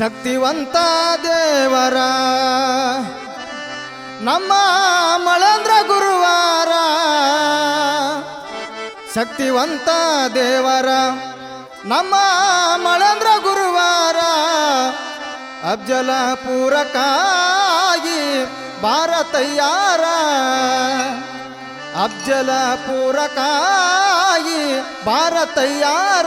ಶಕ್ತಿವಂತ ದೇವರ. ನಮ್ಮ ಮಳಂದ್ರ ಗುರುವಾರ. ಶಕ್ತಿವಂತ ದೇವರ. ನಮ್ಮ ಮಳಂದ್ರ ಗುರುವಾರ. ಅಬ್ಜಲ ಪೂರಕಾಗಿ ಭಾರತಯ್ಯಾರ ಅಬ್ಜಲ ಪೂರಕಾಗಿ ಭಾರತಯ್ಯಾರ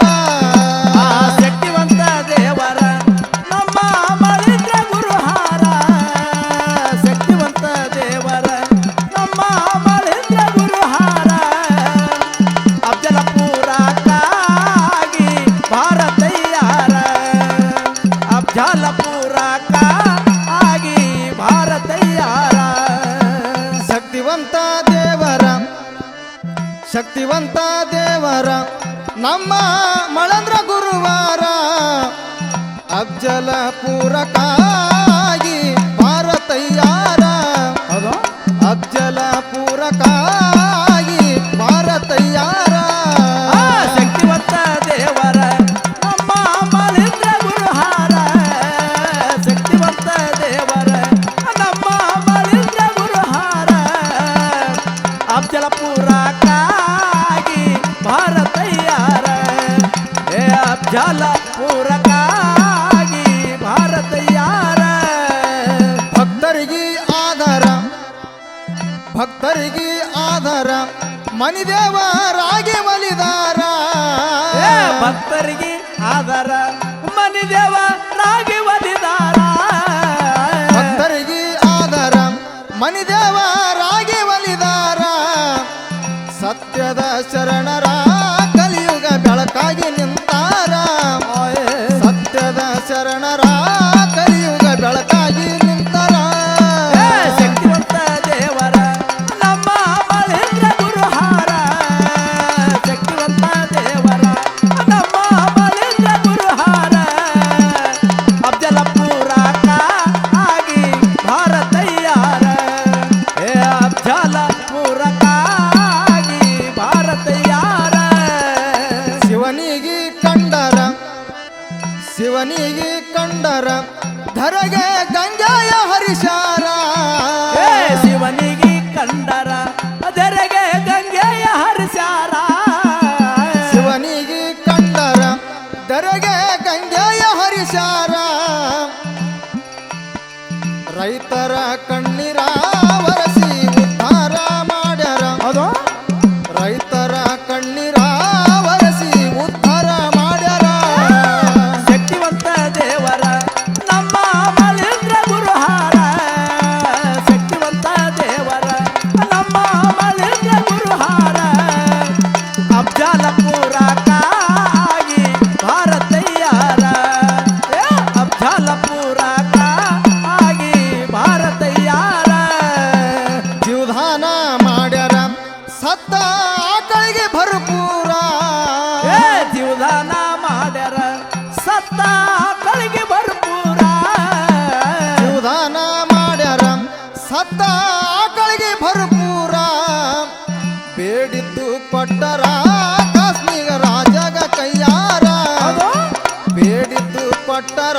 ಶಕ್ತಿವಂತ ದೇವರ ಶಕ್ತಿವಂತ ದೇವರ ನಮ್ಮ ಮಳಂದ್ರ ಗುರುವಾರ ಅಫ್ಜಲ ಪೂರಕಾಗಿ ಏ ಭಾರತ ಯಾರ? ಭಕ್ತರಿಗೆ ಆಧಾರ ಭಕ್ತರಿಗೆ ಆಧಾರ ಮನಿದೇವರಾಗಿ ಒಲಿದಾರ ಭಕ್ತರಿಗೆ ಆಧಾರ ಮನಿದೇವ Olha ela tá. ಶಿವನಿಗೆ ಕಂಡರ ಧರಗೆ ಗಂಗಾಯ ಹರಿಶಾರ. ಶಿವನಿಗೆ ಕಂಡರ ಧರಗೆ ಗಂಗೆಯ ಹರಿಶಾರ. ಶಿವನಿಗೆ ಕಂಡರ ಧರಗೆ ಗಂಗಾಯ ಹರಿಶಾರ. ರೈತರ ಕಣ್ಣೀರ ಬೇಡಿದ್ದು ಕೊಟ್ಟರ ಕಾಶ್ಮೀರ ರಾಜಗ ಕೈಯಾರ ಹೌದು ಬೇಡಿದ್ದು ಕೊಟ್ಟರ